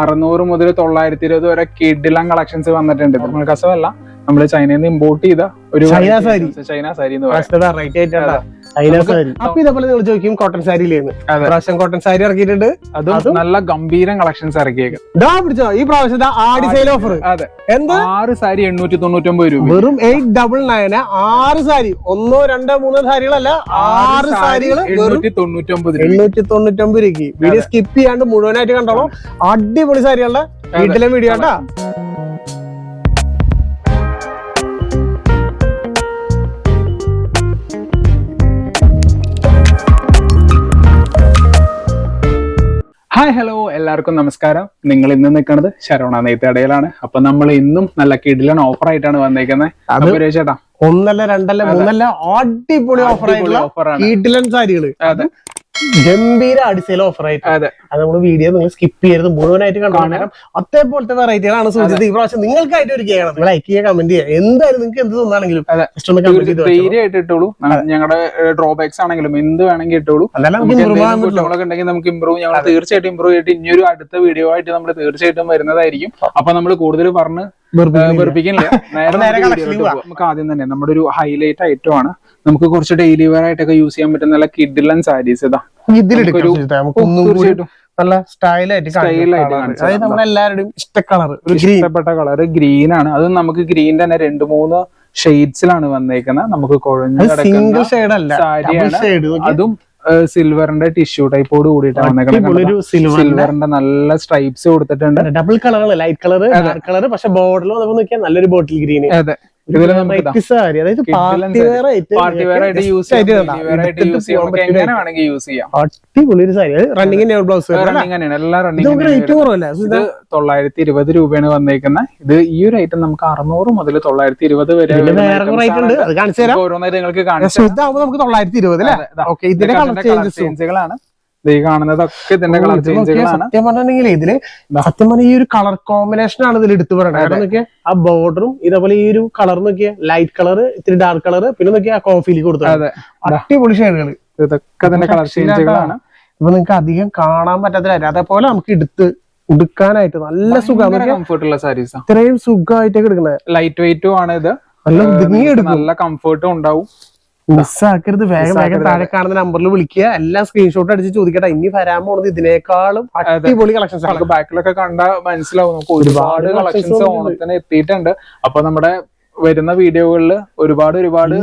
അറുന്നൂറ് മുതൽ തൊള്ളായിരത്തി ഇരുപത് വരെ കിഡിലം കളക്ഷൻസ് വന്നിട്ടുണ്ട്. നമ്മൾ കസവല്ല. നമ്മൾ ചൈനയിൽ നിന്ന് ഇമ്പോർട്ട് ചെയ്ത ഒരു ചൈന സാരി. ചൈന സാരി എന്ന് പറയാം. അപ്പൊ ഇതേപോലെ നിങ്ങൾ ചോദിക്കും കോട്ടൺ സാരിയിലേന്ന്. പ്രാവശ്യം കോട്ടൺ സാരി ഇറക്കിയിട്ടുണ്ട്. അതും നല്ല ഗംഭീരം കളക്ഷൻസ് ഇറക്കിയേക്കും ദാ പിടിച്ചോ ഈ പ്രാവശ്യത്തെ ആടി സെയിൽ ഓഫർ അതെ. എന്താ? ആറ് സാരി എണ്ണൂറ്റി തൊണ്ണൂറ്റൊമ്പത് രൂപ. വെറും എയ്റ്റ് ഡബിൾ നയന് ആറ് സാരി ഒന്നോ രണ്ടോ മൂന്നോ സാരികളല്ല ആറ് സാരികൾ എണ്ണൂറ്റി എണ്ണൂറ്റി തൊണ്ണൂറ്റൊമ്പത് രൂപയ്ക്ക്. വീഡിയോ സ്കിപ്പ് ചെയ്യാണ്ട് മുഴുവനായിട്ട് കണ്ടോളൂ. അടിപൊളി സാരികളുടെ വീട്ടിലെ വീഡിയോ കേട്ടാ ഹായ് ഹലോ എല്ലാവർക്കും നമസ്കാരം. നിങ്ങൾ ഇന്ന് നിൽക്കുന്നത് ശരവണ നെയ്ത്തടയിലാണ് അപ്പൊ നമ്മൾ ഇന്നും നല്ല കിടിലൻ ഓഫർ ആയിട്ടാണ് വന്നേക്കുന്നത് ചേട്ടാ. ഒന്നല്ല രണ്ടല്ല മൂന്നല്ല അടിപൊളി ഓഫർ ആയിട്ടുള്ള ഓഫറാണ് കിടിലൻ സാരികൾ. അതെ. ഗംഭീര അടിസെയിൽ ഓഫർ ആയിട്ട്. അതെ. നമ്മൾ വീഡിയോ നിങ്ങൾ സ്കിപ്പ് ചെയ്യരുത്. മുഴുവനായിട്ട് കണ്ടു അതേപോലത്തെ വെറൈറ്റികളാണ് സൂചിച്ചത് ഈ പ്രാവശ്യം നിങ്ങൾക്കായിട്ട് ഒരു ചെയ്യണം നിങ്ങൾ ലൈക്ക് ചെയ്യുക കമന്റ് ചെയ്യുക. എന്തായാലും നിങ്ങൾക്ക് എന്ത് തോന്നാണെങ്കിലും വെച്ചോ. ഇട്ടോളൂ. ഞങ്ങളുടെ ഡ്രോബാക്സ് ആണെങ്കിലും എന്ത് വേണമെങ്കിൽ ഇട്ടോളൂ. കുറ്റങ്ങളൊക്കെ ഉണ്ടെങ്കിൽ നമുക്ക് ഇമ്പ്രൂവ് ഞങ്ങൾ തീർച്ചയായിട്ടും ഇമ്പ്രൂവ് ചെയ്തിട്ട് ഇനിയൊരു അടുത്ത വീഡിയോ ആയിട്ട് നമ്മൾ തീർച്ചയായിട്ടും വരുന്നതായിരിക്കും. അപ്പൊ നമ്മൾ കൂടുതൽ പറഞ്ഞ്. വെറുപ്പിക്കില്ല നമുക്ക് ആദ്യം തന്നെ നമ്മുടെ ഒരു ഹൈലൈറ്റ് ഐറ്റം ആണ് നമുക്ക് കുറച്ച് ഡെയിലി വെയർ ആയിട്ടൊക്കെ യൂസ് ചെയ്യാൻ പറ്റുന്ന നല്ല കിഡിലൻ സാരീസ് ഇതാ. നല്ല സ്റ്റൈലായിട്ട് അതായത്. നമ്മളെല്ലാവരുടെയും ഇഷ്ട കളർ ഇഷ്ടപ്പെട്ട കളർ ഗ്രീൻ ആണ്. അത് നമുക്ക് ഗ്രീൻ തന്നെ രണ്ട് മൂന്ന് ഷെയ്ഡ്സിലാണ് വന്നേക്കുന്നത്. നമുക്ക് കുഴഞ്ഞു സിംഗിൾ ഷെയ്ഡ് അല്ല. അതും സിൽവറിന്റെ ടിഷ്യൂ ടൈപ്പോട് കൂടിയിട്ടാണ് സിൽവറിന്റെ നല്ല സ്ട്രൈപ്സ് കൊടുത്തിട്ടുണ്ട്. Double colour light colour colour പക്ഷെ നമുക്ക് നോക്കിയാൽ നല്ലൊരു ബോട്ടിൽ ഗ്രീൻ അതെ. സാരി അതായത് അടിപൊളി ഒരു സാരി. റണ്ണിങ് നെയർ ബ്ലൗസ് റേറ്റ് കുറവല്ലേ തൊള്ളായിരത്തി ഇരുപത് രൂപയാണ് വന്നേക്കുന്നത് ഇത് ഈ ഒരു ഐറ്റം നമുക്ക് അറുന്നൂറ് മുതൽ തൊള്ളായിരത്തി ഇരുപത് വരെ ഓരോന്നായിട്ട് നിങ്ങൾക്ക് കാണിച്ചു നമുക്ക് തൊള്ളായിരത്തി ഇരുപത്. ഇതിന്റെ കളർ ഈ കാണുന്നതൊക്കെ ഇതിന്റെ കളർ ചേഞ്ചുകളാണ് സത്യം പറഞ്ഞിട്ടുണ്ടെങ്കിൽ ഇതിൽ സത്യം പറഞ്ഞ ഈ ഒരു കളർ കോമ്പിനേഷൻ ആണ് ഇതിൽ എടുത്തു പറയുന്നത് നോക്കിയാൽ ആ ബോർഡറും ഇതേപോലെ ഈ ഒരു കളർ നോക്കിയാൽ ലൈറ്റ് കളർ ഇത്തിരി ഡാർക്ക് കളർ പിന്നെ നോക്കിയാൽ ആ കോഫിയിൽ കൊടുത്തു. അതെ. അടിപൊളി ഷെയ്ഡുകൾ ഇതൊക്കെ തന്നെ കളർ ചേഞ്ചുകളാണ് ഇപ്പൊ നിങ്ങൾക്ക് അധികം കാണാൻ പറ്റാത്ത അതേപോലെ നമുക്ക് എടുത്ത് ഉടുക്കാനായിട്ട് നല്ല സുഖം കംഫർട്ടുള്ള സാരീസ് ഇത്രയും സുഖമായിട്ടൊക്കെ എടുക്കുന്നത് ലൈറ്റ് വെയിറ്റും ആണ് ഇത്. നല്ല ഒതുങ്ങി എടുക്കും. നല്ല കംഫർട്ടും ഉണ്ടാവും. മിസ്സാക്കരുത് വേഗം വേഗം താഴെ കാണുന്ന നമ്പറിൽ വിളിക്കുക. എല്ലാം സ്ക്രീൻഷോട്ട് അടിച്ച് ചോദിക്കട്ടെ. ഇനി വരാൻ പോണത് ഇതിനേക്കാളും അടിപൊളി കളക്ഷൻസ് ആണ്. നമുക്ക് ബാക്കിലൊക്കെ കണ്ട മനസ്സിലാവും. നമുക്ക് ഒരുപാട് കളക്ഷൻസ് ഓണത്തിന് എത്തിയിട്ടുണ്ട്. അപ്പൊ നമ്മുടെ വരുന്ന വീഡിയോകളിൽ ഒരുപാട് ഒരുപാട്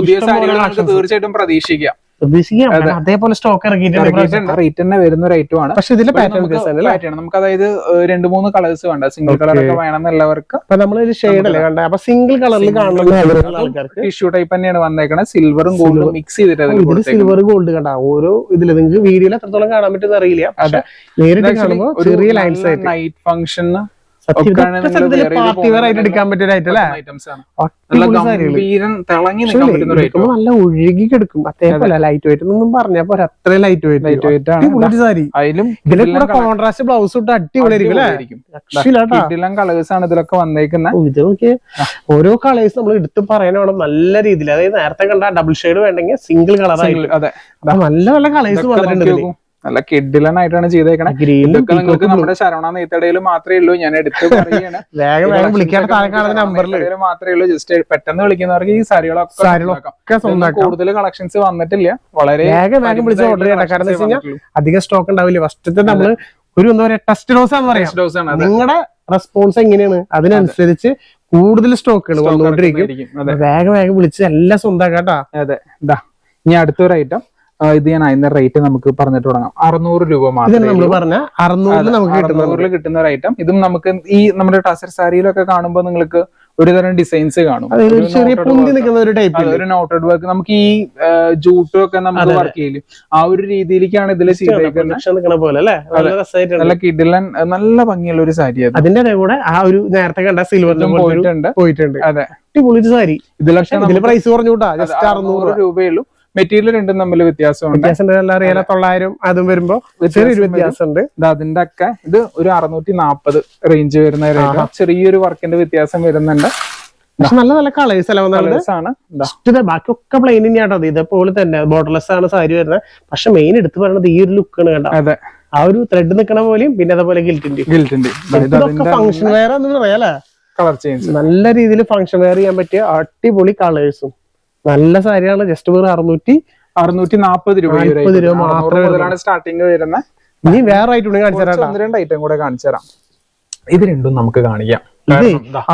പുതിയ സാരികൾ നമുക്ക് തീർച്ചയായിട്ടും പ്രതീക്ഷിക്കാം. പ്രതീക്ഷിക്കാം അതേപോലെ സ്റ്റോക്ക് ഇറക്കിയിട്ടുണ്ട് റേറ്റ് തന്നെ വരുന്ന ഒരു ഐറ്റം ആണ്. പക്ഷെ ഇതിന്റെ പാറ്റേൺ അല്ലേ? നമുക്ക് അതായത് രണ്ട് മൂന്ന് കളേഴ്സ് വേണ്ട. സിംഗിൾ കളർ ഒക്കെ വേണമെന്നുള്ളവർക്ക് അപ്പൊ നമ്മളൊരു ഷെയ്ഡ് അല്ലേ കണ്ട അപ്പൊ സിംഗിൾ കളറിൽ കാണുന്ന ടിഷ്യൂ ടൈപ്പ് തന്നെയാണ് വന്നേക്കുന്നത് സിൽവറും ഗോൾഡും മിക്സ് ചെയ്തിട്ട് സിൽവർ ഗോൾഡ് കണ്ട. ഓരോ ഇതിൽ നിങ്ങൾക്ക് വീഡിയോയിൽ എത്രത്തോളം കാണാൻ പറ്റുന്ന അറിയില്ല. പക്ഷെ നേരിട്ട് കാണുമ്പോൾ ചെറിയ ലൈൻസ് ആയിട്ട്. നൈറ്റ് ഫംഗ്ഷൻ നല്ല ഒഴുകി കിടക്കും. അതേപോലെ ലൈറ്റ് വെയിറ്റ് എന്നൊന്നും പറഞ്ഞാൽ പോരാ അത്രയും ലൈറ്റ് ലൈറ്റ് വെയിറ്റ് വെയിറ്റ് ആണ്. സാരി. അതിലും ഇതിലെ കൂടെ കോൺട്രാസ്റ്റ് ബ്ലൗസ് ഇട്ട് അടിപൊളിയായിരിക്കും. കളേഴ്സ് ആണ് ഇതിലൊക്കെ വന്നേക്കുന്നത് ഓരോ കളേഴ്സ് നമ്മൾ എടുത്ത് പറയാനാണ് നല്ല രീതിയിൽ അതായത് നേരത്തെ കണ്ട ഡബിൾ ഷെയ്ഡ് വേണ്ടെങ്കിൽ സിംഗിൾ കളർ ആയിട്ട് നല്ല നല്ല കളേഴ്സ് വന്നിട്ടുണ്ട്. നല്ല കിഡിലൻ ആയിട്ടാണ് ചെയ്തേക്കണേ ഇതൊക്കെ നിങ്ങൾക്ക് നമ്മുടെ ശരവണ നെയ്ത്തടയിൽ മാത്രമേ ഉള്ളൂ. ഞാൻ എടുത്ത് പറയുകയാണ്. മാത്രമേ ഉള്ളൂ. ജസ്റ്റ് പെട്ടെന്ന് വിളിക്കുന്നവർക്ക് ഈ സാരികളൊക്കെ സ്വന്തമാക്കാം. കൂടുതൽ കളക്ഷൻസ് വന്നിട്ടില്ല. വളരെ വേഗം വേഗം വിളിച്ച് ഓർഡർ ചെയ്യണം. കാരണം എന്താ വെച്ച് കഴിഞ്ഞാൽ അധികം സ്റ്റോക്ക് ഉണ്ടാവില്ല. ഫസ്റ്റത്തെ നമ്മൾ ഒരു എന്താ പറയാ ടെസ്റ്റ് ഡോസ് ആണെന്ന് പറയാം. ആണ് അത്. നിങ്ങളുടെ റെസ്പോൺസ് എങ്ങനെയാണ്? അതിനനുസരിച്ച് കൂടുതൽ സ്റ്റോക്കുകൾ വന്നുകൊണ്ടിരിക്കും. വേഗം വേഗം വിളിച്ച് എല്ലാം സ്വന്തമാക്കാട്ടാ അതെ. ഇതാ ഇനി അടുത്തൊരു ഐറ്റം ഇത് ഞാൻ അതിന്റെ റേറ്റ് നമുക്ക് പറഞ്ഞിട്ട് തുടങ്ങാം. അറുന്നൂറ് രൂപ മാത്രം മാത്രമേ കിട്ടുന്ന ഒരു ഐറ്റം ഇതും നമുക്ക് ഈ നമ്മുടെ ടസർ സാരിയിലൊക്കെ കാണുമ്പോൾ നിങ്ങൾക്ക് ഒരുതരം ഡിസൈൻസ് കാണും. ഒരു നോട്ടഡ് വർക്ക് നമുക്ക് ഈ ജൂട്ടും ഒക്കെ നമുക്ക് വർക്ക് ചെയ്യില്ല ആ ഒരു രീതിയിലേക്കാണ് ഇതിൽ ചെയ്തേക്കുന്നത്. നല്ല കിഡിലൻ നല്ല ഭംഗിയുള്ള ഒരു സാരി അതിന്റെ കൂടെ ആ ഒരു നേരത്തെ കണ്ട സിൽവറിന്റെ പോയിട്ടുണ്ട്. പോയിട്ടുണ്ട്. അതെ. അടിപൊളി സാരി. ഇതിലൊക്കെ പ്രൈസ് കുറഞ്ഞു കൂട്ടാ ജസ്റ്റ് അറുന്നൂറ് അറുന്നൂറ് രൂപയേ ഉള്ളൂ. മെറ്റീരിയൽ രണ്ടും തമ്മിൽ വ്യത്യാസമുണ്ട്. തൊള്ളായിരം അതും വരുമ്പോ ചെറിയൊരു വ്യത്യാസമുണ്ട്. അതിന്റെ ഒക്കെ ഇത് ഒരു അറുന്നൂറ്റി നാപ്പത് റേഞ്ച് വരുന്ന ചെറിയൊരു വർക്കിന്റെ വ്യത്യാസം വരുന്നുണ്ട്. നല്ല നല്ല കളേഴ്സ് അല്ല ആണ്. ഫസ്റ്റ് ബാക്കിയൊക്കെ പ്ലെയിൻ തന്നെയാട്ടോ ഇത് ഇതേപോലെ തന്നെ. ബോർഡർലെസ് ആണ് സാരി വരുന്നത്. പക്ഷെ മെയിൻ എടുത്തു പറയുന്നത് ഈ ഒരു ലുക്കാണ് കേട്ടോ. അതെ. ആ ഒരു ത്രെഡ് നിക്കണ പോലെയും പിന്നെ അതേപോലെ ഗിൽറ്റിന്റെ ഗിൽറ്റിന്റെ ഫംഗ്ഷൻ വെയർ കളർ ചേഞ്ച് നല്ല രീതിയിൽ ഫംഗ്ഷൻ വെയർ ചെയ്യാൻ പറ്റിയ അടിപൊളി കളേഴ്സും നല്ല സാരിയാണ് ജസ്റ്റ് വെറും അറുന്നൂറ്റി അറുന്നൂറ്റി നാപ്പത് രൂപ നാൽപ്പത്. രൂപ മാത്രമേ സ്റ്റാർട്ടിങ് വരുന്നത് ഇനി വേറെ കാണിച്ചു രണ്ട് ഐറ്റം കൂടെ കാണിച്ചു തരാം. ഇത് രണ്ടും നമുക്ക് കാണിക്കാം. ഇത്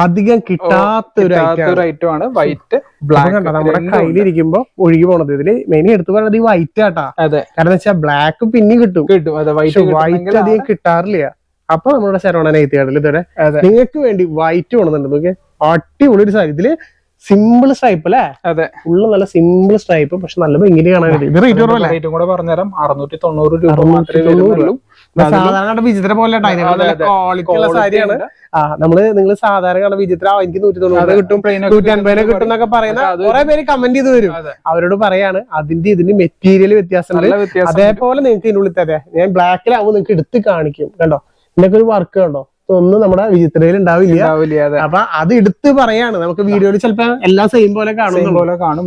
അധികം കിട്ടാത്ത ഒരു ഐറ്റം ആണ്. വൈറ്റ് ബ്ലാക്ക് നമ്മുടെ കയ്യിലിരിക്കുമ്പോ ഒഴുകി പോണത്. ഇതിൽ മെയിൻ എടുത്തു പറയുന്നത് ഈ വൈറ്റ് ആട്ടാ. അതെ. കാരണം വെച്ചാൽ ബ്ലാക്ക് പിന്നെയും കിട്ടും. കിട്ടും. വൈറ്റ് വൈറ്റ് അധികം കിട്ടാറില്ല. അപ്പൊ നമ്മുടെ ശരവണ എത്തിയാണല്ലോ ഇതുവരെ. നിങ്ങൾക്ക് വേണ്ടി വൈറ്റ് വേണമെന്നുണ്ട്. നോക്കിയാൽ അടിപൊളി ഒരു സാരി. ഇതിൽ സിമ്പിൾ സ്ട്രൈപ്പ് അല്ലേ? അതെ. ഫുള്ള് നല്ല സിമ്പിൾ സ്ട്രൈപ്പ് പക്ഷെ നല്ല ഭയങ്കര കാണാൻ ഇത് റേറ്റ് കുറവല്ലേ? റേറ്റും കൂടെ പറഞ്ഞുതരാം. അറുന്നൂറ്റി തൊണ്ണൂറ് രൂപ മാത്രമേ വരുള്ളൂ സാധാരണ വിചിത്ര പോലെ ഉള്ള സാരിയാണ്. ആ നമ്മൾ നിങ്ങൾ സാധാരണ കാണുന്ന വിചിത്ര ആ, എനിക്ക് നൂറ്റി തൊണ്ണൂറ് കിട്ടും. നൂറ്റി അൻപതിന് കിട്ടും. എന്നൊക്കെ പറയുന്ന കുറെ പേര് കമന്റ് ചെയ്ത് വരും. അവരോട് പറയാണ് അതിന്റെ ഇതിന് മെറ്റീരിയൽ വ്യത്യാസമുണ്ട്. വ്യത്യാസം അതേപോലെ നിങ്ങൾക്ക് ഇതിനുള്ളിൽ തരാം ഞാൻ ബ്ലാക്കിലാവുമ്പോൾ നിങ്ങൾക്ക് എടുത്ത് കാണിക്കും. കണ്ടോ? ഇതിനൊക്കെ ഒരു വർക്ക് കണ്ടോ? ഇതൊന്നും നമ്മുടെ വിചിത്രയിൽ ഉണ്ടാവില്ല. അപ്പൊ അത് എടുത്ത് പറയാണ്. നമുക്ക് വീഡിയോയിൽ ചിലപ്പോ എല്ലാം സെയിം പോലെ കാണും പോലെ കാണും.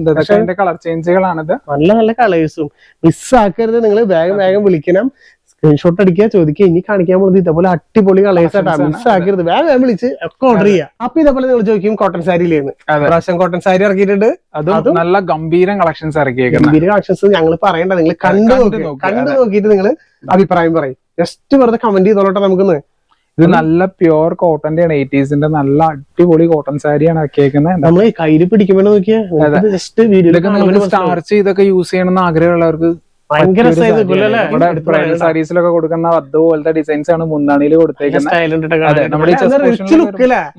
കളർ ചേഞ്ചുകളാണിത് നല്ല നല്ല കളേഴ്സും മിസ്സാക്കരുത് നിങ്ങൾ വേഗം വേഗം വിളിക്കണം. സ്ക്രീൻഷോട്ട് അടിക്കുക ചോദിക്കുക. ഇനി കാണിക്കാൻ പോകുന്നത് ഇതേപോലെ അടിപൊളി കളേഴ്സ് ആയിട്ടാ Collections ആണ്. മിസ്സാക്കരുത് വേഗം വേഗം വിളിച്ച് ഒക്കെ ഓർഡർ ചെയ്യുക. അപ്പൊ ഇതേപോലെ നിങ്ങൾ ചോദിക്കും കോട്ടൺ സാരിയിലേന്ന്. പ്രാവശ്യം കോട്ടൺ സാരി ഇറക്കിയിട്ടുണ്ട്. അതും നല്ല ഗംഭീരം കളക്ഷൻസ് ഇറക്കിയേക്കുന്നത് ഗംഭീര കളക്ഷൻസ് ഞങ്ങൾ പറയണ്ട. നിങ്ങൾ കണ്ടു നോക്ക്, കണ്ടു നോക്കിയിട്ട് നിങ്ങൾ അഭിപ്രായം പറയും. ജസ്റ്റ് വെറുതെ കമന്റ് ചെയ്തോളട്ടെ നമുക്കൊന്ന്. ഇത് നല്ല പ്യുവർ കോട്ടന്റെ ആണ് എയ്റ്റീസിന്റെ നല്ല അടിപൊളി കോട്ടൺ സാരിയാണ് ആക്കിയേക്കുന്നത് നമ്മൾ കയ്യിൽ പിടിക്കുമ്പോൾ സ്റ്റാർച്ച് ചെയ്തൊക്കെ യൂസ് ചെയ്യണമെന്ന് ആഗ്രഹമുള്ളവർക്ക് സാരീസിലൊക്കെ കൊടുക്കുന്ന അതുപോലത്തെ ഡിസൈൻസ് ആണ് മുന്താണിയിൽ കൊടുത്തേക്കുന്നത് നമ്മുടെ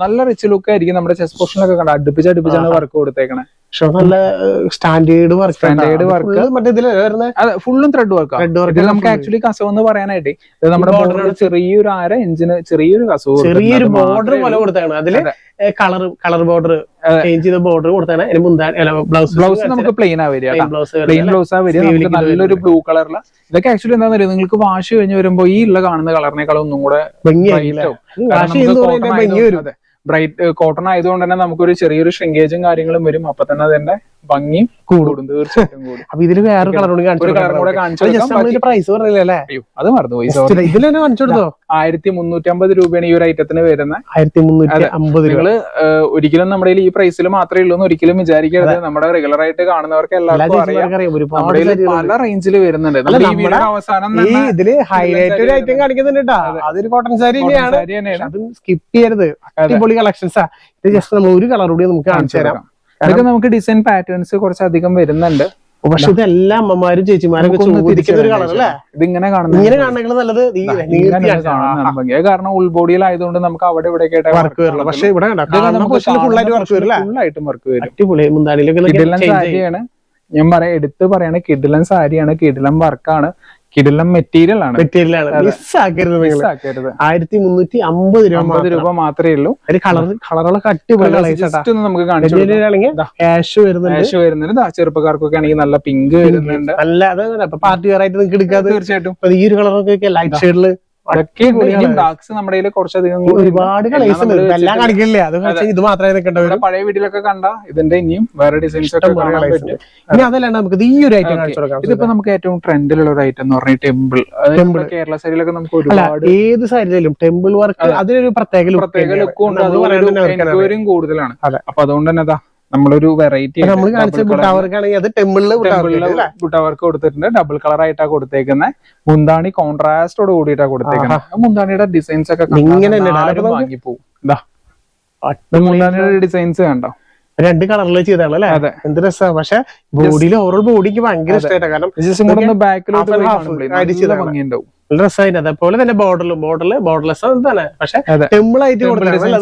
നല്ല റിച്ച് ലുക്ക് ആയിരിക്കും. നമ്മുടെ ചെസ് പോർഷനിലൊക്കെ കണ്ട? അടുപ്പിച്ച് അടുപ്പിച്ചാണ് വർക്ക് കൊടുത്തേക്കണേ പക്ഷെ നല്ല സ്റ്റാൻഡേർഡ് വർക്ക് സ്റ്റാൻഡേർഡ് വർക്ക് മറ്റേ ഇതിൽ വരുന്ന അതെ ഫുള്ളും ത്രെഡ് വർക്ക് ത്രെഡ് വർക്ക് ഇതിൽ നമുക്ക് ആക്ച്വലി കസവ് എന്ന് പറയാനായിട്ട്. നമ്മുടെ ബോർഡറിൽ ചെറിയൊരു ആര എഞ്ചിന് ചെറിയൊരു കസവ് ചെറിയൊരു ബോർഡർ പോലെ കൊടുത്താണ്. അതിൽ കളർ കളർ ബോർഡർ ചേഞ്ച് ചെയ്ത ബോർഡർ കൊടുത്താണ്. അതിന് മുന്താൻ ബ്ലൗസ് ബ്ലൗസ് നമുക്ക് പ്ലെയിൻ ആ വരിക പ്ലെയിൻ ബ്ലൗസ് ആ വരിക. നമുക്ക് നല്ലൊരു ബ്ലൂ കളറിൽ ഇതൊക്കെ ആക്ച്വലി എന്താന്ന് അറിയാം? നിങ്ങൾക്ക് വാഷ് കഴിഞ്ഞ് വരുമ്പോ ഈ ഉള്ള കാണുന്ന കളറിനേക്കാളും ഒന്നും കൂടെ ഭംഗിയായി bright ആവും. വാഷ് ചെയ്യുന്ന പറയുന്നത് ഭംഗി വരും. ബ്രൈറ്റ് കോട്ടൺ ആയതുകൊണ്ട് തന്നെ നമുക്കൊരു ചെറിയൊരു ഷ്രിങ്കേജും കാര്യങ്ങളും വരും. അപ്പൊ തന്നെ അതിന്റെ ഭംഗിയും കൂടും. തീർച്ചയായിട്ടും കൂടും. അപ്പൊ ഇതിൽ വേറെ കളർ കൂടി കാണിച്ചു പ്രൈസ് പറഞ്ഞില്ലേ അല്ലേ അയ്യോ, അത് മറന്നുപോയി ഇതിൽ തന്നെ കാണിച്ചു കൊടുത്തോ? ആയിരത്തി മുന്നൂറ്റി അമ്പത് രൂപയാണ് ഈ ഒരു ഐറ്റത്തിന് വരുന്നത് ആയിരത്തി മുന്നൂറ്റി അമ്പത് നിങ്ങൾ ഒരിക്കലും നമ്മുടെ ഈ പ്രൈസിൽ മാത്രമേ ഉള്ളൂ എന്ന് ഒരിക്കലും വിചാരിക്കരുത്. നമ്മുടെ റെഗുലർ ആയിട്ട് കാണുന്നവർക്ക് എല്ലാവർക്കും അറിയാം. പല റേഞ്ചിൽ വരുന്നുണ്ട്. അവസാനം ഇതിൽ ഹൈലൈറ്റ് ഒരു ഐറ്റം കാണിക്കുന്നുണ്ട് കേട്ടോ അതൊരു കോട്ടൺ സാരി തന്നെയാണ്. സ്കിപ്പ് ചെയ്യരുത്. അടിപൊളി കളക്ഷൻസാ ഇത് ജസ്റ്റ് നമ്മൾ ഒരു കളർ കൂടി നമുക്ക് കാണിച്ചു തരാം. ഇതൊക്കെ നമുക്ക് ഡിസൈൻ പാറ്റേൺസ് കുറച്ചധികം വരുന്നുണ്ട്. പക്ഷെ ഇതെല്ലാം അമ്മമാരും ചേച്ചിമാരൊക്കെ ചോദിക്കുന്ന ഒരു കളർ അല്ലേ ഇതിങ്ങനെ കാണുന്നത്. ഇങ്ങനെ കാണണമെങ്കിൽ നല്ലത് കാണുന്നതാണ് ഭംഗി. അത് നമുക്ക് അവിടെ ഇവിടെ വർക്ക് വരില്ല പക്ഷെ ഇവിടെ വർക്ക് വരില്ല? ഫുള്ളായിട്ടും വർക്ക് വരും. അടിപൊളി മുന്താണിയിലൊക്കെ. സാരിയാണ്. ഞാൻ പറയാം എടുത്ത് പറയണ കിടിലൻ സാരിയാണ് കിടിലൻ വർക്കാണ് കിടിലൻ മെറ്റീരിയൽ ആണ്. മെറ്റീരിയൽ ആണ്. മിസ് ആക്കരുത് നിങ്ങൾ ആക്കരുത് ആയിരത്തി മുന്നൂറ്റി അമ്പത് രൂപ അമ്പത് രൂപ മാത്രമേ ഉള്ളൂ. ഒരു കളർ കളറുകളൊക്കെ അടിപൊളി നമുക്ക് കാണിച്ചു വരുന്നുണ്ട്. വരുന്നുണ്ട്. ചെറുപ്പക്കാർക്കൊക്കെ ആണെങ്കിൽ നല്ല പിങ്ക് വരുന്നുണ്ട്. നല്ല അതെ പാർട്ടി വെയർ ആയിട്ട് നിങ്ങൾക്ക് എടുക്കാതെ തീർച്ചയായിട്ടും. ഈ ഒരു കളറൊക്കെ ലൈറ്റ് ഷെയ്ഡിൽ നമ്മുടെ കയ്യിൽ കുറച്ചധികം. ഒരുപാട് കളേഴ്സ് എല്ലാം കാണിക്കില്ലേ അത് ഇത് മാത്രമേ നിൽക്കേണ്ട ഇവിടെ പഴയ വീട്ടിലൊക്കെ കണ്ട ഇതിന്റെ ഇനിയും വേറെ ഡിസൈൻസ് ഒക്കെ ഇനി അതല്ലാണ്ട് നമുക്ക് ഈ ഒരു ഐറ്റം. കാണിച്ചു കൊടുക്കാം. ഇതിപ്പോ നമുക്ക് ഏറ്റവും ട്രെൻഡിലുള്ള ഒരു ഐറ്റം എന്ന് പറഞ്ഞാൽ ടെമ്പിൾ ടെമ്പിൾ കേരള സൈഡിലൊക്കെ നമുക്ക് ഒരുപാട് ഏത് സൈഡിലും ടെമ്പിൾ വർക്ക് അതിനൊരു പ്രത്യേക പ്രത്യേക. ലുക്കും ഉണ്ട്. അതുപോലെ കൂടുതലാണ്. അപ്പൊ അതുകൊണ്ട് തന്നെ നമ്മളൊരു വെറൈറ്റി ബുട്ടാവർക്ക് നമ്മൾ കാണിച്ച ബുട്ടാവർക്കാണെങ്കിൽ അത് ടെമ്പിളിൽ ബുട്ടവർക്ക് കൊടുത്തിട്ടുണ്ട്. ഡബിൾ കളർ ആയിട്ടാണ് കൊടുത്തേക്കുന്നത് മുന്താണി കോൺട്രാസ്റ്റോട് കൂടിയിട്ടാ കൊടുത്തേക്കുന്നത് മുന്താണിയുടെ ഡിസൈൻസ് ഒക്കെ വാങ്ങിപ്പോ ഇങ്ങനെ. വാങ്ങിപ്പോവും. മുന്താണിയുടെ ഡിസൈൻസ് കണ്ടോ? രണ്ട് കളറിൽ ചെയ്താണ് അല്ലേ? അതെ. എന്ത് രസമാണ് പക്ഷെ ബോഡിയിൽ ഓവറോൾ ബോഡിക്ക് ഭയങ്കര ഇഷ്ടമായിട്ടാണ് കാരണം ജസ്റ്റ് ബാക്കിലോട്ട് and ഭംഗിയുണ്ടാവും. നല്ല ആയിട്ട് അതേപോലെ തന്നെ ബോർഡറിലും ബോർഡറിൽ ബോർഡർലെസ് തന്നെ പക്ഷെ. ടെമ്പിൾ ആയിട്ട്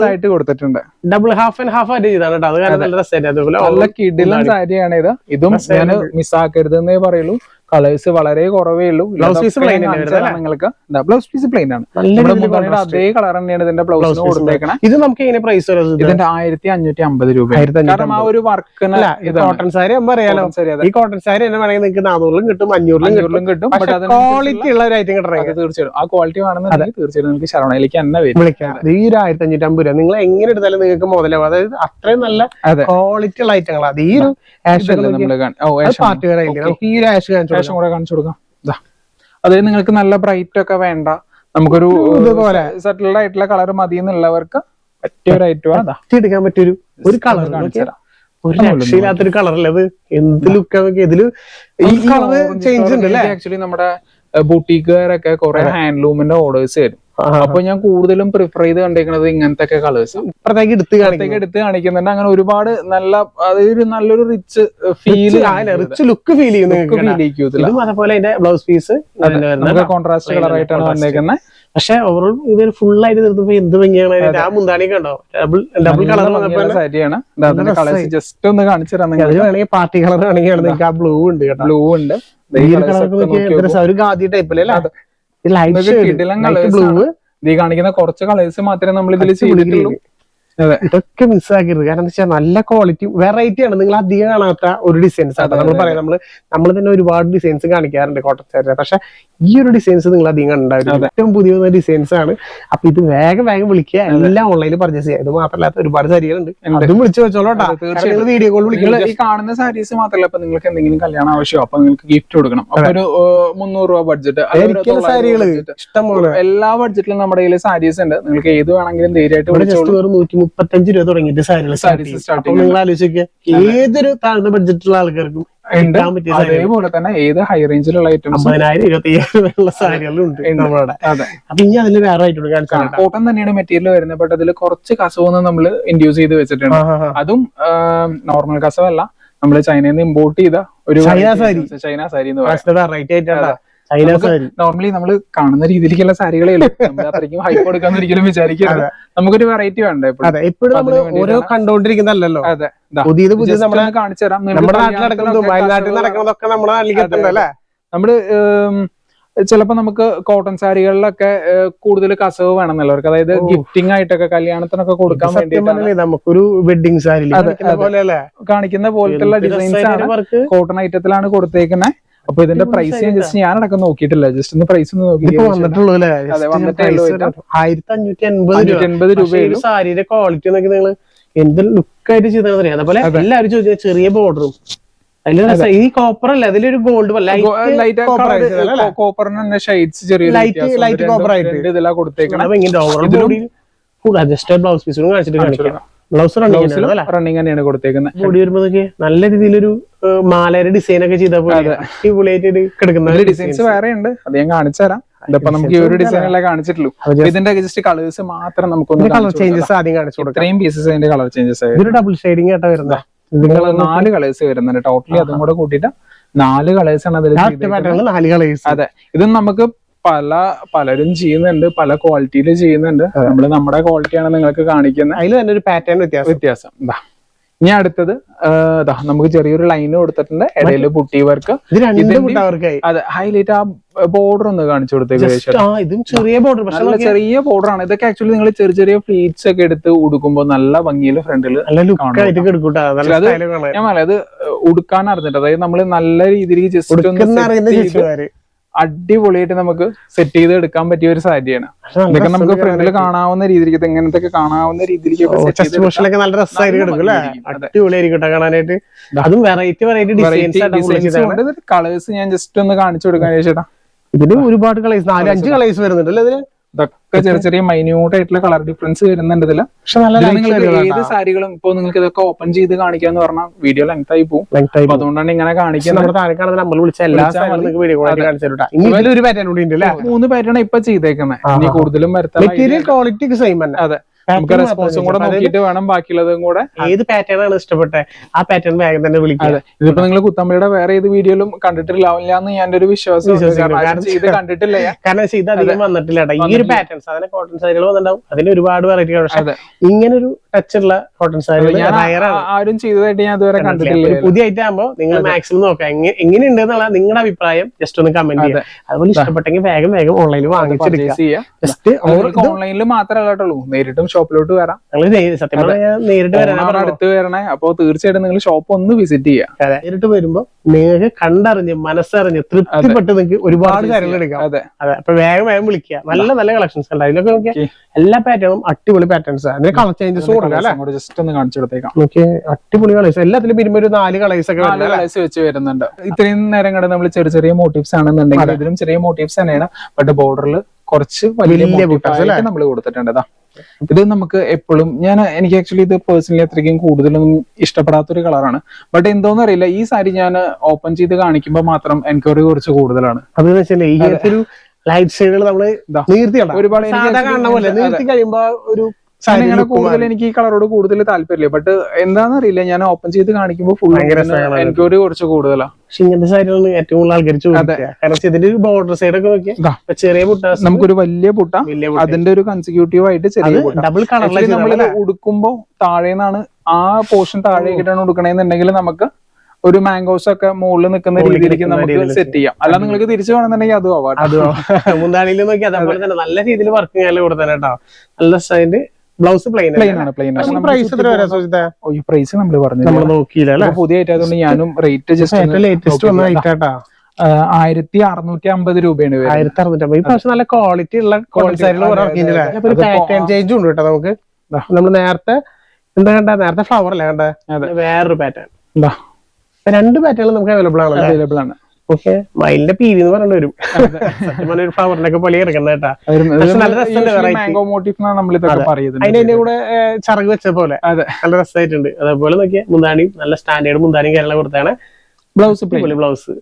ആയിട്ട് കൊടുത്തിട്ടുണ്ട്. ഡബിൾ ഹാഫ് ആൻഡ് ഹാഫ് ആയിട്ട് ചെയ്താണ് കേട്ടോ. അത് കാരണം നല്ല ആയിട്ട് അതുപോലെ നല്ല കിടിലൻ സാരിയാണ് ഇത്. ഇതും ഞാൻ മിസ്സാക്കരുത് എന്നേ പറയുള്ളൂ. കളേഴ്സ് വളരെ കുറവേ ഉള്ളൂ. ബ്ലൗസ് പീസ് പ്ലെയിൻ നിങ്ങൾക്ക്. ബ്ലൗസ് പീസ് പ്ലെയിൻ ആണ്. അതേ കളർ തന്നെയാണ് ഇതിന്റെ ബ്ലൗസ് കൊടുത്തേക്കണം. ഇത് നമുക്ക് എങ്ങനെ പ്രൈസ് വരുന്നത് ഇതിന്റെ ആയിരത്തി അഞ്ഞൂറ്റി അമ്പത് രൂപ കാരണം ആ ഒരു വർക്ക് കോട്ടൺ സാരി അറിയാലോ. ഈ കോട്ടൺ സാരി എന്ന് വേണമെങ്കിൽ നിങ്ങൾക്ക് നാനൂറിലും കിട്ടും അഞ്ഞൂറിലും കിട്ടും. അഞ്ഞൂറിലും കിട്ടും ക്വാളിറ്റി ഉള്ള ഒരു ഐറ്റം കിട്ടണേ. തീർച്ചയായിട്ടും. ആ ക്വാളിറ്റി വേണമെന്നുണ്ടെങ്കിൽ തീർച്ചയായിട്ടും നിങ്ങൾക്ക് ശരവണയിലേക്ക് തന്നെ വരും. വിളിക്കാം. ഈ ഒരു ആയിരത്തി അഞ്ഞൂറ്റി അമ്പത് രൂപ. നിങ്ങൾ എങ്ങനെ എടുത്താലും നിങ്ങൾക്ക് മുതലാവും അതായത് അത്രയും നല്ല ക്വാളിറ്റി ഉള്ള ഐറ്റങ്ങളാണ് അത് ഈ ഒരു ആഷ്. പാർട്ടി വെയർ ഈ ഒരു ആഷ് കാണിച്ചു ഏഷം കൂടെ കാണിച്ചു കൊടുക്കാം. അത് നിങ്ങൾക്ക് നല്ല ബ്രൈറ്റ് ഒക്കെ വേണ്ട. നമുക്കൊരു ഇതുപോലെ. സെറ്റിൽഡ് ആയിട്ടുള്ള കളർ മതി എന്നുള്ളവർക്ക് പറ്റിയ ഒരു ഐറ്റം അതാ എടുക്കാൻ പറ്റിയൊരു ഒരു കളർ കാണിച്ചു തരാം. ഒരു രക്ഷയില്ലാത്തൊരു കളറല്ലേ അത് എന്ത് ലുക്കാ ഇതിൽ ഈ കളർ ചേഞ്ച് ഉണ്ട് ആക്ച്വലി നമ്മുടെ ബുട്ടീക്കുകാരൊക്കെ കുറെ ഹാൻഡ്ലൂമിന്റെ ഓർഡേഴ്സ് വരും അപ്പൊ ഞാൻ കൂടുതലും പ്രിഫർ ചെയ്ത് കണ്ടേക്കുന്നത് ഇങ്ങനത്തെ ഒക്കെ കളേഴ്സ് ഇപ്പുറത്തേക്ക് എടുത്ത് കാണിക്കും എടുത്ത് കാണിക്കുന്നുണ്ട്. അങ്ങനെ ഒരുപാട് നല്ല അതൊരു നല്ലൊരു rich feel rich look feel ചെയ്യുന്നു അതേപോലെ അതിന്റെ ബ്ലൗസ് പീസ് കോൺട്രാസ്റ്റ് കളർ ആയിട്ടാണ് വന്നേക്കുന്നത് പക്ഷെ ഓവറോൾ ഇവർ ഫുൾ ആയിട്ട് നിർത്തുമ്പോ എന്ത് ഭംഗിയാണ് ആ ഡബിൾ ഡബിൾ കളർ സാരിയാണ് ജസ്റ്റ് ഒന്ന് കാണിച്ചു തരാം പാർട്ടി കളർ ആണെങ്കിൽ ആ ബ്ലൂ ഉണ്ട് കേട്ടോ. ബ്ലൂ ഉണ്ട്. ഒരു ഗാദി അതെ. ലൈറ്റ് ബ്ലൂ നീ ഈ കാണിക്കുന്ന കുറച്ച് കളേഴ്സ് മാത്രമേ നമ്മൾ ഇതിൽ ചെയ്തിട്ടുള്ളൂ. ഇതൊക്കെ മിസ്സാക്കരുത് കാരണം എന്താ വെച്ചാൽ നല്ല ക്വാളിറ്റി വെറൈറ്റി ആണ്. നിങ്ങൾ അധികം കാണാത്ത ഒരു ഡിസൈൻസ് ആണ്. നമ്മൾ പറയാം നമ്മൾ നമ്മൾ തന്നെ ഒരുപാട് ഡിസൈൻസ് കാണിക്കാറുണ്ട് കോട്ടച്ചാരി പക്ഷെ ഈ ഒരു ഡിസൈൻസ് നിങ്ങൾ അധികം കണ്ടാവില്ല. ഏറ്റവും പുതിയ ഡിസൈൻസ് ആണ്. അപ്പൊ ഇത് വേഗം വേഗം വിളിക്കുക. എല്ലാം ഓൺലൈനിൽ പർച്ചേസ് ചെയ്യുക. ഇത് മാത്രമല്ലാത്ത ഒരുപാട് സാരികളുണ്ട്. അതും വിളിച്ചു വെച്ചോളൂ തീർച്ചയായും. വീഡിയോ കോൾ വിളിക്കുന്നത് ഈ കാണുന്ന സാരീസ് മാത്രമല്ല അപ്പൊ നിങ്ങൾക്ക് എന്തെങ്കിലും കല്യാണം ആവശ്യമോ അപ്പൊ നിങ്ങൾക്ക് ഗിഫ്റ്റ് കൊടുക്കണം. അപ്പൊ ഒരു മുന്നൂറ് രൂപ ബഡ്ജറ്റ് സാരികൾ സാരികൾ ഇഷ്ടം പോലെ. എല്ലാ ബഡ്ജറ്റിലും നമ്മുടെ കയ്യിൽ സാരീസ് ഉണ്ട്. നിങ്ങൾക്ക് ഏത് വേണമെങ്കിലും ധൈര്യമായിട്ട് വിളിച്ചോളൂ. മുപ്പത്തഞ്ച് രൂപ തുടങ്ങിയിട്ട് സാരികൾ സ്റ്റാർട്ട് നിങ്ങൾ ആലോചിക്കുക ഏതൊരു താഴ്ന്ന ബഡ്ജറ്റുള്ള ആൾക്കാർക്കും അതേപോലെ തന്നെ ഏത് ഹൈ റേഞ്ചിലുള്ള ഐറ്റംസ് അമ്പതിനായിരം ഇരുപത്തി അയ്യായിരം സാരികളും ഉണ്ട് നമ്മളവിടെ അപ്പൊ ഇനി അതിൽ വേറെ ആയിട്ടുണ്ട് കാണിച്ചാൽ കോട്ടൺ തന്നെയാണ് മെറ്റീരിയൽ വരുന്നത് ബട്ട് അതിൽ കുറച്ച് കസവൊന്നും നമ്മൾ ഇൻഡ്യൂസ് ചെയ്ത് വെച്ചിട്ടുണ്ട്. അതും നോർമൽ കസവല്ല. നമ്മൾ ചൈനയിൽ നിന്ന് ഇമ്പോർട്ട് ചെയ്ത ഒരു ചൈന സാരി. ചൈന സാരി എന്ന് പറയുന്നത് ചൈന സാരി നോർമലി നമ്മൾ കാണുന്ന രീതിയിലേക്കുള്ള സാരികളേ അത്രയ്ക്കും ഹൈപ്പ് കൊടുക്കാന്ന് ഒരിക്കലും വിചാരിക്കരുത്. നമുക്കൊരു വെറൈറ്റി വേണ്ട എപ്പോഴും അതെ എപ്പോഴും നമ്മൾ ഓരോ കണ്ടോണ്ടിരിക്കുന്നല്ലോ അതെ പുതിയത് പുതിയത് നമ്മളെ കാണിച്ചു തരാം. നമ്മുടെ നാട്ടിൽ നടക്കുന്നതും കല്യാണത്തിനൊക്കെ നാട്ടിൽ നടക്കുന്നതൊക്കെ നമ്മുടെ നാട്ടിലേക്ക് എത്തണ്ടല്ലേ നമ്മൾ ചിലപ്പോൾ ചിലപ്പോ നമുക്ക് കോട്ടൺ സാരികളിലൊക്കെ കൂടുതൽ കസവ് വേണം എന്നുള്ളവർക്ക്. അതായത് ഗിഫ്റ്റിംഗ് ആയിട്ടൊക്കെ കല്യാണത്തിനൊക്കെ കൊടുക്കാൻ വേണ്ടി നമുക്കൊരു വെഡിങ് സാരി കാണിക്കുന്ന പോലത്തുള്ള ഡിസൈൻസ് ആണ് കോട്ടൺ ഐറ്റത്തിലാണ് കൊടുത്തേക്കുന്നത് അപ്പൊ ഇതിന്റെ പ്രൈസ് ഞാൻ ജസ്റ്റ് ഞാൻ അടക്കം നോക്കിയിട്ടില്ല. ജസ്റ്റ് ഒന്ന് പ്രൈസ് ഒന്ന് നോക്കി ആയിരത്തി അഞ്ഞൂറ്റി രൂപ. സാരിയുടെ ക്വാളിറ്റി എന്നൊക്കെ നിങ്ങൾ എന്ത് ലുക്കായിട്ട് ചെയ്താൽ അറിയാം. അതുപോലെ അതെ. എല്ലാവരും ചോദിച്ച ചെറിയ ബോർഡറും ഈ കോപ്പർ അല്ല? അതിലൊരു ഗോൾഡ് കോപ്പറിന് തന്നെ ഷെയ്ഡ്സ് ചെറിയ ലൈറ്റ് ലൈറ്റ് കോപ്പർ ആയിട്ട്. ഇതിലാ കൊടുത്തേക്കണം. ഇതിലും- ബോഡി ജസ്റ്റ് ബ്ലൗസ് പീസും കാണിച്ചിട്ട് കാണിക്കാം. ബ്ലൗസ് റണ്ണിങ് തന്നെയാണ് കൊടുത്തേക്കുന്നത് കൂടി വരുമ്പോഴൊക്കെ നല്ല രീതിയിലൊരു മാലയുടെ ഡിസൈൻ ഒക്കെ ചെയ്ത പോലെ. അടിപൊളിയായിട്ട് കിടക്കുന്ന ഡിസൈൻസ് വേറെ ഉണ്ട്. അത് ഞാൻ കാണിച്ചു തരാം. ഇതിപ്പോ നമുക്ക് ഈ ഒരു ഡിസൈൻ അല്ലേ? കാണിച്ചിട്ടുള്ളൂ. ഇതിന്റെ ജസ്റ്റ് കളേഴ്സ് മാത്രം നമുക്കൊന്ന് കളർ ചേഞ്ചസ് ആദ്യം കാണിച്ചു ഇത്രയും പീസസ് അതിന്റെ കളർ ചേഞ്ചസ് ഡബിൾ ഷെയ്ഡിങ് ആയിട്ടാ വരുന്നത് നിങ്ങൾ നാല് കളേഴ്സ് വരുന്നുണ്ട്. ടോട്ടലി അതും കൂടെ കൂട്ടിയിട്ട് നാല് കളേഴ്സ് ആണ് അതിൽ നാല് കളേഴ്സ് അതെ. ഇത് നമുക്ക് പല പലരും ചെയ്യുന്നുണ്ട് പല ക്വാളിറ്റിയിൽ ചെയ്യുന്നുണ്ട്. നമ്മൾ നമ്മുടെ ക്വാളിറ്റിയാണ് നിങ്ങൾക്ക് കാണിക്കുന്നത് അതിൽ തന്നെ ഒരു പാറ്റേൺ വ്യത്യാസം. വ്യത്യാസം. എന്താ ഇനി അടുത്തത് നമുക്ക് ചെറിയൊരു ലൈൻ കൊടുത്തിട്ടുണ്ട്. ഇടയിൽ പുട്ടി വർക്ക് അതെ ഹൈലൈറ്റ് ആ ബോർഡർ ഒന്ന് കാണിച്ചു കൊടുത്തേക്ക് ചെറിയ ബോർഡർ പക്ഷെ ചെറിയ ബോർഡർ ആണ്. ഇതൊക്കെ ആക്ച്വലി നിങ്ങൾ ചെറിയ ചെറിയ ഫ്ലീറ്റ്സ് ഒക്കെ എടുത്ത് ഉടുക്കുമ്പോൾ നല്ല ഭംഗിയിൽ ഫ്രണ്ടിൽ ഞാൻ പറയാം അത് ഉടുക്കാൻ അറിഞ്ഞിട്ട് അതായത് നമ്മൾ നല്ല രീതിയിൽ ജസ്റ്റ് അടിപൊളിയായിട്ട് നമുക്ക് സെറ്റ് ചെയ്ത് എടുക്കാൻ പറ്റിയ ഒരു സാരിയാണ്. ഇതൊക്കെ നമുക്ക് ഫ്രണ്ടിൽ കാണാവുന്ന രീതിയിലേക്ക് ഇങ്ങനത്തെ കാണാവുന്ന രീതിയിലേക്ക് നല്ല രസമായിരിക്കും. അടിപൊളിയായിരിക്കും കാണാനായിട്ട്. അതും വെറൈറ്റി വെറൈറ്റി കളേഴ്സ് ഞാൻ ജസ്റ്റ് ഒന്ന് കാണിച്ചു കൊടുക്കാൻ ചേട്ടാ ഇതിന് ഒരുപാട് കളേഴ്സ് നാല് അഞ്ച് കളേഴ്സ് വരുന്നുണ്ട് അല്ലേ ഇതിന് ഇതൊക്കെ ചെറിയ ചെറിയ മൈന്യൂട്ട് ആയിട്ടുള്ള കളർ ഡിഫറൻസ് വരുന്നുണ്ട് ഇതിൽ. പക്ഷെ നല്ല നിങ്ങൾക്ക് ഏത് സാരികളും ഇപ്പൊ നിങ്ങൾക്ക് ഇതൊക്കെ ഓപ്പൺ ചെയ്ത് കാണിക്കാന്ന് പറഞ്ഞാൽ വീഡിയോ ലെങ്ത് ആയി പോകും. അതുകൊണ്ടാണ് ഇങ്ങനെ കാണിക്കുന്നത്. മൂന്ന് പാറ്റേൺ ഇപ്പൊ ചെയ്തേക്കുന്നത് ഇനി കൂടുതലും വരുത്താൻ മെറ്റീരിയൽ ക്വാളിറ്റി സെയിം തന്നെ. അതെ. നമുക്ക് റെസ്പോൺസും കൂടെ നോക്കിയിട്ട് വേണം ബാക്കിയുള്ളതും കൂടെ. ഏത് പാറ്റേൺ ആണ് ഇഷ്ടപ്പെട്ടത് ആ പാറ്റേൺ വേഗം തന്നെ വിളിക്കാം ഇതിപ്പോ നിങ്ങൾ കുത്തമ്പയുടെ വേറെ ഏത് വീഡിയോയിലും കണ്ടിട്ടില്ലാവില്ല എന്ന് ഞാൻ ഒരു വിശ്വാസം ആരും കണ്ടിട്ടില്ല. കാരണം ഇത് അധികം വന്നിട്ടില്ല ഈ ഒരു പാറ്റേൺസ് അതിന് കോട്ടൺ സാരികൾ വന്നിട്ടുണ്ടാവും. അതിന് ഒരുപാട് വെറൈറ്റികൾ പക്ഷേ ഇങ്ങനൊരു ടച്ച് ഉള്ള കോട്ടൺ റയറാണ് ആരും ചെയ്തതായിട്ട് ഞാൻ ഇതുവരെ കണ്ടിട്ടില്ല. പുതിയ ഐറ്റം ആകുമ്പോൾ നിങ്ങൾ മാക്സിമം നോക്കാം. എങ്ങനെ എങ്ങനെയുണ്ട് എന്നുള്ള നിങ്ങളുടെ അഭിപ്രായം ജസ്റ്റ് ഒന്ന് കമന്റ് ചെയ്യുക. ചെയ്യാം അതുപോലെ ഇഷ്ടപ്പെട്ടെങ്കിൽ വേഗം വേഗം ഓൺലൈനിൽ വാങ്ങിച്ചെടുക്കുക ജസ്റ്റ് ഓൺലൈനിൽ മാത്രമേ കേട്ടുള്ളൂ നേരിട്ടും ഷോപ്പിലോട്ട് വരാം. നിങ്ങൾ സത്യം നേരിട്ട് പറഞ്ഞത്. അടുത്ത് വരണേ. അപ്പൊ തീർച്ചയായിട്ടും നിങ്ങൾ ഷോപ്പ് ഒന്ന് വിസിറ്റ് ചെയ്യുക നേരിട്ട് വരുമ്പോ നിങ്ങൾക്ക് കണ്ടറിഞ്ഞ് മനസ്സറിഞ്ഞ് തൃപ്തിപ്പെട്ട് നിങ്ങൾക്ക് ഒരുപാട് കാര്യങ്ങൾ എടുക്കാം. അതെ. അതെ. അപ്പൊ വേഗം വേഗം വിളിക്കുക. നല്ല നല്ല കളക്ഷൻസ് ഉണ്ട് അതിലൊക്കെ നോക്കിയാൽ എല്ലാ പാറ്റേണും അടിപൊളി പാറ്റേൺസ് അതിന് കളർ ചേഞ്ചസും കൊടുക്കാം അല്ലെ? ജസ്റ്റ് ഒന്ന് കാണിച്ചു കൊടുത്തേക്കാം. നോക്കി അടിപൊളി കളേഴ്സ് എല്ലാത്തിലും വരുമ്പോ ഒരു നാല് കളേഴ്സ് ഒക്കെ നാല് കളേഴ്സ് വെച്ച് വരുന്നുണ്ട്. ഇത്രയും നേരം കണ്ട് നമ്മൾ ചെറിയ ചെറിയ മോട്ടീവ്സ് ആണെന്നുണ്ടെങ്കിൽ ഇതിലും ചെറിയ മോട്ടീവ്സ് തന്നെയാണ്. ബട്ട് ബോർഡറിൽ കുറച്ച് വലിയ? നമ്മൾ കൊടുത്തിട്ടുണ്ട് ഇതാ. നമുക്ക് എപ്പോഴും ഞാൻ എനിക്ക് ആക്ച്വലി ഇത് പേഴ്സണലി അത്രയ്ക്കും കൂടുതലൊന്നും ഇഷ്ടപ്പെടാത്തൊരു കളറാണ് ബട്ട് എന്തോന്ന് അറിയില്ല ഈ സാരി ഞാൻ ഓപ്പൺ ചെയ്ത് കാണിക്കുമ്പോൾ മാത്രം എൻക്വയറി കുറച്ച് കൂടുതലാണ് അത് വെച്ചാൽ ഈ ഒരു ലൈറ്റ് ഷെയ്ഡുകൾ നമ്മൾ ഒരുപാട് കാണുന്ന പോലെ അതെ. നീർത്തി കഴിയുമ്പോ ഒരു look കൂടുതൽ എനിക്ക് ഈ കളറോട് കൂടുതൽ താല്പര്യമില്ല. ബട്ട് എന്താണെന്ന് അറിയില്ല ഞാൻ ഓപ്പൺ ചെയ്ത് കാണിക്കുമ്പോൾ ഫുൾ എൻക്വയറി കുറച്ച് കൂടുതലാണ് പക്ഷെ ഇങ്ങനത്തെ സാരികളാണ് ഏറ്റവും കൂടുതൽ ആൾക്കാർ ചോദിക്കുക. ഇതിന്റെ ബോർഡർ സൈഡ് ഒക്കെ നോക്കിയാൽ ചെറിയ പുട്ട നമുക്കൊരു വലിയ പുട്ട അതിന്റെ ഒരു കൺസിക്യൂട്ടീവ് ആയിട്ട് ചെറിയ ഡബിൾ ഡബിൾ നമ്മൾ ഉടുക്കുമ്പോൾ ഉടുക്കുമ്പോ താഴേന്നാണ് ആ പോർഷൻ താഴേക്കിട്ടാണ് ഉടുക്കണേന്നുണ്ടെങ്കിൽ നമുക്ക് ഒരു മാംഗോസ് ഒക്കെ മുകളിൽ നിൽക്കുന്ന രീതിയിലേക്ക് നമുക്ക് സെറ്റ് ചെയ്യാം. അല്ല നിങ്ങൾക്ക് തിരിച്ചു വേണമെന്നുണ്ടെങ്കിൽ അതും ആവാം അതും മുന്താണിയിൽ നോക്കി അതേപോലെ തന്നെ നല്ല രീതിയിൽ വർക്ക് ചെയ്യാൻ കൊടുത്തന്നെ കേട്ടോ. നല്ല സൈഡ് ബ്ലൗസ് പ്ലെയിൻ പ്ലെയിൻ ആണ് പ്ലെയിൻ ആണ്. പ്രൈസ് എത്ര വരാ സുജിത ഈ പ്രൈസ് നമ്മൾ പറഞ്ഞു നമ്മൾ നോക്കിയില്ല അല്ലെ? പുതിയ ആയതുകൊണ്ട് ഞാനും റേറ്റ് ജസ്റ്റ് ലേറ്റസ്റ്റ് വന്ന റേറ്റ് ആട്ടാ ആയിരത്തി അറുന്നൂറ്റി അമ്പത് രൂപയാണ് വരുന്നത്. ആയിരത്തി അറുന്നൂറ്റമ്പത് ഈ പക്ഷെ നല്ല ക്വാളിറ്റി ഉള്ള പാറ്റേൺ ചേഞ്ച് ഉണ്ട് കേട്ടോ നമുക്ക്. ദാ. നമ്മൾ നേരത്തെ എന്താ കണ്ട? നേരത്തെ ഫ്ലവർ അല്ലേ കണ്ടേ? അതെ. വേറൊരു പാറ്റേൺ രണ്ട് പാറ്റേൺ നമുക്ക് അവൈലബിൾ ആണ് അവൈലബിൾ ആണ്. ഓക്കെ മയിലിന്റെ പീരി എന്ന് പറഞ്ഞ വരും. ഒരു ഫ്ലവറിനൊക്കെ പോലെ ഇറക്കുന്ന കേട്ടാ. നല്ല രസമുണ്ട് variety. മാംഗോ മോട്ടീഫ് എന്നാണ് നമ്മൾ ഇതൊക്കെ അതിന് അതിന്റെ കൂടെ ഏ, വെച്ച പോലെ. നല്ല രസമായിട്ടുണ്ട്. അതേപോലെ നോക്കിയ മുന്താണിയും നല്ല സ്റ്റാൻഡേർഡ് മുന്താണിയും കേരള കൊടുത്താണ് ബ്ലൗസ് ബ്ലൗസ്.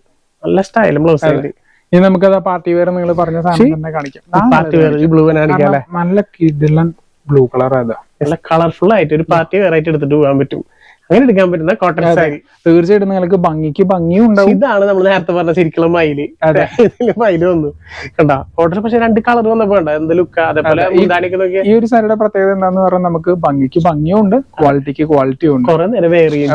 നല്ല സ്റ്റൈലും ബ്ലൗസ് ആയിട്ട്. ഇനി നമുക്കത് പാർട്ടി വെയർ നിങ്ങൾ പറഞ്ഞ സാധനം തന്നെ കാണിക്കാം. പാർട്ടി വെയർ ബ്ലൂ കാണിക്കാം. നല്ല കിഡിലൻ ബ്ലൂ കളർ അത് നല്ല കളർഫുൾ ആയിട്ട് ഒരു പാർട്ടി വെയർ ആയിട്ട് എടുത്തിട്ട് പോകാൻ പറ്റും. അങ്ങനെ എടുക്കാൻ പറ്റുന്ന കോട്ടൺ സാരി തീർച്ചയായിട്ടും നിങ്ങൾക്ക് ഭംഗിക്ക് ഭംഗിയും ഉണ്ടാവും. ഇതാണ് നമ്മൾ നേരത്തെ പറഞ്ഞ ശരിക്കുള്ള മയിൽ. മയിൽ വന്നു. കണ്ടാ? കോട്ടൺ പക്ഷെ രണ്ട് കളർ വന്നപ്പോ കണ്ടാ? എന്ത് ലുക്ക് അതേപോലെ അതെ. ഈ- ഒരു സാരിയുടെ പ്രത്യേകത എന്താന്ന് പറഞ്ഞാൽ നമുക്ക് ഭംഗിക്ക് ഭംഗിയും ഉണ്ട് ക്വാളിറ്റിക്ക് ക്വാളിറ്റിയും ഉണ്ട്. കുറെ നേരം വേറെ.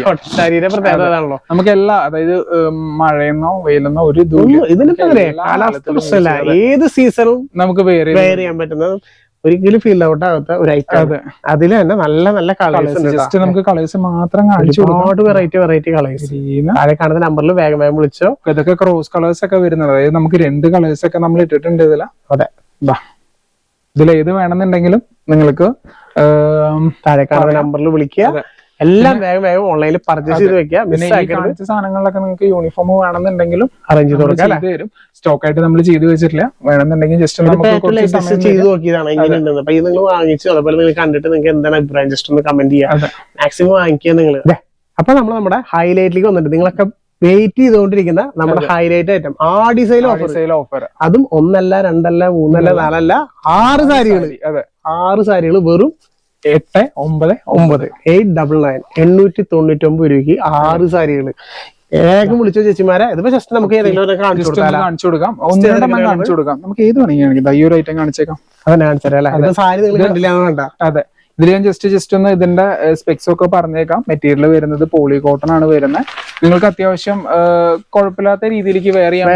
കോട്ടൺ സാരിയുടെ പ്രത്യേകത അതാണല്ലോ. നമുക്ക് എല്ലാ അതായത് മഴയെന്നോ വെയിലെന്നോ ഒരു ഇതിന് കാലാവസ്ഥ പ്രശ്നമില്ല. ഏത് സീസണും നമുക്ക് വേറെ ചെയ്യാൻ പറ്റുന്ന ഒരിക്കലും ഫീൽ ഔട്ട് ആകാത്ത ഒരു ഐറ്റം അതെ. അതിൽ തന്നെ നല്ല നല്ല കളേഴ്സ് ജസ്റ്റ് നമുക്ക് കളേഴ്സ് മാത്രം കാണിച്ചു ഒരുപാട് വെറൈറ്റി വെറൈറ്റി കളേഴ്സ് താഴെ കാണുന്ന നമ്പറിൽ വേഗം വേഗം വിളിച്ചോ. ഇതൊക്കെ ക്രോസ് കളേഴ്സ് ഒക്കെ വരുന്നത്. അതായത് നമുക്ക് രണ്ട് കളേഴ്സ് ഒക്കെ നമ്മൾ ഇട്ടിട്ടുണ്ട് ഇതില. അതെ. ഇതിൽ ഏത് വേണമെന്നുണ്ടെങ്കിലും നിങ്ങൾക്ക് താഴെ കാണുന്ന നമ്പറിൽ വിളിക്കുക. എല്ലാം വേഗം വേഗം ഓൺലൈനിൽ പർച്ചേസ് ചെയ്ത് വെക്കുക. പിന്നെ മിസ് ഈ ആക്കരുത്. കാണിച്ച സാധനങ്ങളിലൊക്കെ നിങ്ങൾക്ക് യൂണിഫോം വേണമെന്നുണ്ടെങ്കിലും അറേഞ്ച് ചെയ്ത് കൊടുക്കാം തരും. സ്റ്റോക്ക് ആയിട്ട് നമ്മൾ ചെയ്തു വെച്ചിട്ടില്ല. വേണമെന്നുണ്ടെങ്കിൽ ജസ്റ്റ് ചെയ്ത് നോക്കിയതാണ് എങ്ങനെയുണ്ടെന്ന്. അപ്പൊ ഇത് നിങ്ങൾ വാങ്ങിച്ചു അതുപോലെ നിങ്ങൾ കണ്ടിട്ട് നിങ്ങൾക്ക് എന്താണ് അഭിപ്രായം? ജസ്റ്റ് ഒന്ന് കമന്റ് ചെയ്യുക അതെ. മാക്സിമം വാങ്ങിക്കുക നിങ്ങൾ അപ്പൊ നമ്മൾ നമ്മുടെ ഹൈലൈറ്റിലേക്ക് വന്നിട്ട് നിങ്ങളൊക്കെ വെയിറ്റ് ചെയ്തുകൊണ്ടിരിക്കുന്ന നമ്മുടെ ഹൈലൈറ്റ് ഐറ്റം ആ ഡിസൈൻ ഓഫർ സെയിൽ ഓഫർ അതും ഒന്നല്ല രണ്ടല്ല മൂന്നല്ല നാലല്ല ആറ് സാരികൾ അതെ. ആറ് സാരികൾ വെറും എട്ട് ഒമ്പത് ഒമ്പത്. Eight double nine. എണ്ണൂറ്റി തൊണ്ണൂറ്റി ഒമ്പത് രൂപയ്ക്ക് ആറ് സാരികൾ ഏകം വിളിച്ച ചേച്ചിമാരെ. ഇതിപ്പോ ജസ്റ്റ് നമുക്ക് ഏതെങ്കിലും കാണിച്ചു കൊടുക്കാം. കാണിച്ചു കൊടുക്കാം. നമുക്ക് ഏത് വേണമെങ്കിൽ കാണിക്കാം. ഈ ഒരു ഐറ്റം കാണിച്ചേക്കാം. അല്ലേ? ഇത് സാരി നിങ്ങൾ കണ്ടില്ല വേണ്ട അതെ. ഇതിൽ ഞാൻ ജസ്റ്റ് ജസ്റ്റ് ഒന്ന് ഇതിന്റെ സ്പെക്സ് ഒക്കെ പറഞ്ഞേക്കാം. മെറ്റീരിയൽ വരുന്നത് പോളി കോട്ടൺ ആണ് വരുന്നത്. നിങ്ങൾക്ക് അത്യാവശ്യം കുഴപ്പമില്ലാത്ത രീതിയിലേക്ക് വെയർ ചെയ്യാൻ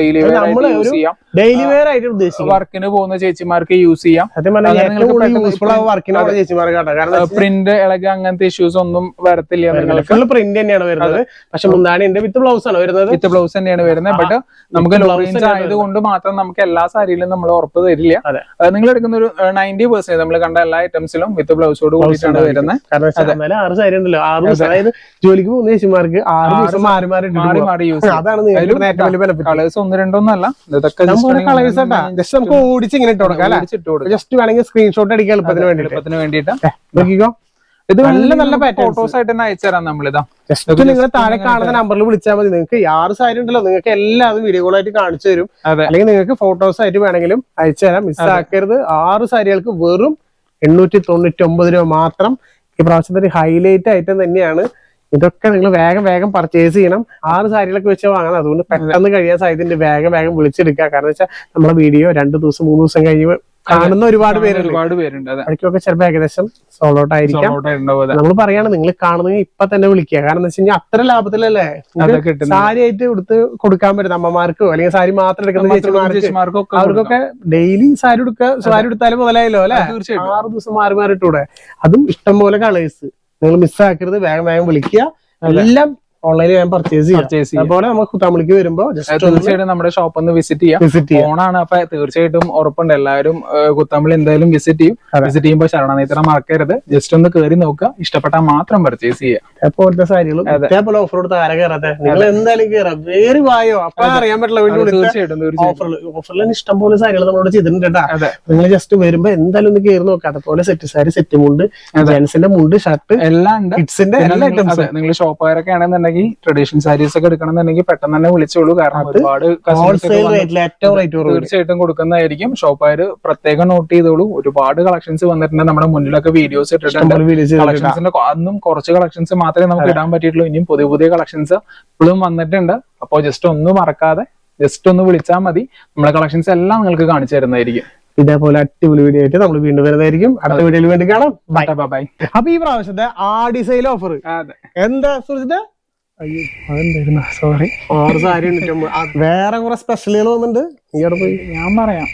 ഡെയിലി വെയർ യൂസ് ചെയ്യാം. ഡെയിലി വെയർ ആയിട്ട് വർക്കിന് പോകുന്ന ചേച്ചിമാർക്ക് യൂസ് ചെയ്യാം. പ്രിന്റ് ഇളകി അങ്ങനത്തെ ഇഷ്യൂസ് ഒന്നും വരത്തില്ല നിങ്ങൾക്ക്. പ്രിന്റ് തന്നെയാണ് വരുന്നത്. പക്ഷെ മുന്താണിന്റെ വിത്ത് ബ്ലൗസ് ആണ് വരുന്നത്. വിത്ത് ബ്ലൗസ് തന്നെയാണ് വരുന്നത്. ബട്ട് നമുക്ക് ലോ റേഞ്ച് ആയതുകൊണ്ട് മാത്രം നമുക്ക് എല്ലാ സാരിയിലും നമ്മൾ ഉറപ്പ് തരില്ല. നിങ്ങൾ എടുക്കുന്ന ഒരു നയന്റി പെർസെന്റ് നമ്മൾ കണ്ട എല്ലാ ഐറ്റംസിലും വിത്ത് ബ്ലൗസോട് കൂടിയിട്ടാണ് വരുന്നത്. ആറ് സാരി ഉണ്ടല്ലോ. ആറ് ദിവസം അതായത് ജോലിക്ക് പോകുന്ന ചേച്ചിമാർക്ക് ആറ് ദിവസം മാറി മാറി മാറി മാറി യൂസ് അതാണ് കളേഴ്സ് ഒന്ന് രണ്ടൊന്നും അല്ല. ഇതൊക്കെ കളേഴ്സ് ആട്ടാ ജസ്റ്റ് നമുക്ക് ഓടിച്ച് ഇങ്ങനെ ഇട്ട് കൊടുക്കാം അല്ലെ? ഇട്ട് കൊടുക്കാം. ജസ്റ്റ് വേണമെങ്കിൽ സ്ക്രീൻഷോട്ട് അടിക്കാൻ എളുപ്പത്തിന് വേണ്ടി എളുപ്പത്തിന് വേണ്ടിയിട്ട്. നോക്കിക്കോ. ഇത് നല്ല നല്ല. ഫോട്ടോസ് ആയിട്ട് തന്നെ അയച്ചു തരാം നമ്മളിതാ. ജസ്റ്റ് നിങ്ങൾ താഴെ കാണുന്ന നമ്പറിൽ വിളിച്ചാൽ മതി. നിങ്ങൾക്ക് ആറ് സാരി ഉണ്ടല്ലോ നിങ്ങൾക്ക് എല്ലാതും വീഡിയോ ആയിട്ട് കാണിച്ചു തരും. അല്ലെങ്കിൽ നിങ്ങൾക്ക് ഫോട്ടോസ് ആയിട്ട് വേണമെങ്കിലും അയച്ചു തരാം. മിസ് ആക്കരുത്. ആറ് സാരികൾക്ക് വെറും എണ്ണൂറ്റി തൊണ്ണൂറ്റി ഒമ്പത് രൂപ മാത്രം ഈ പ്രാവശ്യത്തെ ഒരു ഹൈലൈറ്റ് ഐറ്റം തന്നെയാണ്. ഇതൊക്കെ നിങ്ങൾ വേഗം വേഗം പർച്ചേസ് ചെയ്യണം. ആറ് സാരികളൊക്കെ വെച്ച് വാങ്ങണം. അതുകൊണ്ട് പെട്ടെന്ന് കഴിയാൻ സാധ്യതയുണ്ട്. വേഗം വേഗം വിളിച്ചെടുക്കുക. കാരണം വെച്ചാൽ നമ്മുടെ വീഡിയോ രണ്ട് ദിവസം മൂന്ന് ദിവസം കഴിഞ്ഞ് കാണുന്ന ഒരുപാട് പേര് ഒരുപാട് പേരുണ്ട് അവർക്കൊക്കെ ചിലപ്പോൾ ഏകദേശം സോൾ ഔട്ട് ആയിരിക്കാം. നമ്മൾ പറയാണ് നിങ്ങൾ കാണുന്നെങ്കിൽ ഇപ്പൊ തന്നെ വിളിക്കുക. കാരണം എന്താ വെച്ച് കഴിഞ്ഞാൽ അത്ര ലാഭത്തിലല്ലേ? സാരി ആയിട്ട് എടുത്ത് കൊടുക്കാൻ പറ്റും അമ്മമാർക്കോ അല്ലെങ്കിൽ സാരി മാത്രം എടുക്കുന്ന ചേച്ചിമാർക്ക് അവർക്കൊക്കെ ഡെയിലി സാരി എടുക്കുക സാരി എടുത്താലും മുതലായല്ലോ അല്ലെ. തീർച്ചയായിട്ടും. ആറ് ദിവസം മാറി മാറിയിട്ടൂടെ. അതും ഇഷ്ടം പോലെ കളേഴ്സ് നിങ്ങൾ മിസ്സാക്കരുത് വേഗം വേഗം വിളിക്കുക. എല്ലാം ഓൺലൈനിൽ ഞാൻ പർച്ചേസ് ചെയ്യാം. അതുപോലെ നമുക്ക് കുത്താമ്പളിക്ക് വരുമ്പോ ജസ്റ്റ് ഒന്ന് തീർച്ചയായിട്ടും നമ്മുടെ ഷോപ്പ് ഒന്ന് വിസിറ്റ് ചെയ്യാം. വിസിറ്റ് ചെയ്യാം. ഓണാണ് അപ്പൊ തീർച്ചയായിട്ടും ഉറപ്പുണ്ട്. എല്ലാവരും കുത്തമ്പിളി എന്തായാലും വിസിറ്റ് ചെയ്യും. വിസിറ്റ് ചെയ്യുമ്പോൾ ശരണനേത്ര മറക്കരുത്. ജസ്റ്റ് ഒന്ന് കയറി നോക്കുക. ഇഷ്ടപ്പെട്ടാൽ മാത്രം പർച്ചേസ് ചെയ്യുക. പോലത്തെ സാരികളും ഇതേപോലെ ഓഫർ കൊടുത്ത് ആരെ കയറാത്തെ നിങ്ങൾ എന്തായാലും കയറാം വേറെ വായോ? അപ്പൊ അറിയാൻ പറ്റില്ല തീർച്ചയായിട്ടും ഓഫറിൽ ഓഫറിൽ ഇഷ്ടം പോലെ സാരികൾ നമ്മളോട് ചെയ്തിട്ടുണ്ട് കേട്ടോ നിങ്ങൾ ജസ്റ്റ് വരുമ്പോ എന്തായാലും ഒന്ന് കയറി നോക്കാം. അതുപോലെ സെറ്റ് സാരി സെറ്റ് മുണ്ട് ജെൻസിന്റെ മുണ്ട് ഷർട്ട് എല്ലാം ഉണ്ട്. കിഡ്സിന്റെ എല്ലാ ഐറ്റംസും നിങ്ങൾ ഷോപ്പുകാരൊക്കെ ആണെന്നുണ്ടെങ്കിൽ ട്രഡീഷണൽ സാരീസ് ഒക്കെ എടുക്കണമെന്നുണ്ടെങ്കിൽ പെട്ടെന്ന് തന്നെ വിളിച്ചോളൂ. കാരണം ഒരുപാട് തീർച്ചയായിട്ടും കൊടുക്കുന്നതായിരിക്കും. ഷോപ്പാർ പ്രത്യേകം നോട്ട് ചെയ്തോളൂ. ഒരുപാട് കളക്ഷൻസ് വന്നിട്ടുണ്ട്. നമ്മുടെ മുന്നിലൊക്കെ വീഡിയോസ് ഇട്ടിട്ടുണ്ട്. കളക്ഷൻസിന്റെ അന്നും കുറച്ച് കളക്ഷൻസ് മാത്രമേ നമുക്ക് ഇടാൻ പറ്റിയിട്ടുള്ളൂ. ഇനിയും പുതിയ പുതിയ കളക്ഷൻസ് ഇപ്പോഴും വന്നിട്ടുണ്ട്. അപ്പോൾ ജസ്റ്റ് ഒന്നും മറക്കാതെ ജസ്റ്റ് ഒന്ന് വിളിച്ചാൽ മതി. നമ്മുടെ കളക്ഷൻസ് എല്ലാം നിങ്ങൾക്ക് കാണിച്ചു തരുന്നതായിരിക്കും. ഇതേപോലെ അടിപൊളി വീഡിയോ ആയിട്ട് നമ്മൾ വീണ്ടും വരുന്നതായിരിക്കും. അടുത്ത വീഡിയോയിൽ വേണ്ടി കാണാം. ബൈ ബൈ അപ്പൊ ഈ പ്രാവശ്യത്തെ ആ ഡിസൈൻ ഓഫർ എന്താ അയ്യോ അതെന്തായിരുന്നു? സോറി വേറെ കുറെ സ്പെഷ്യലുകൾ വന്നിട്ടുണ്ട്. ഈ അടുത്ത് പോയി. ഞാൻ പറയാം.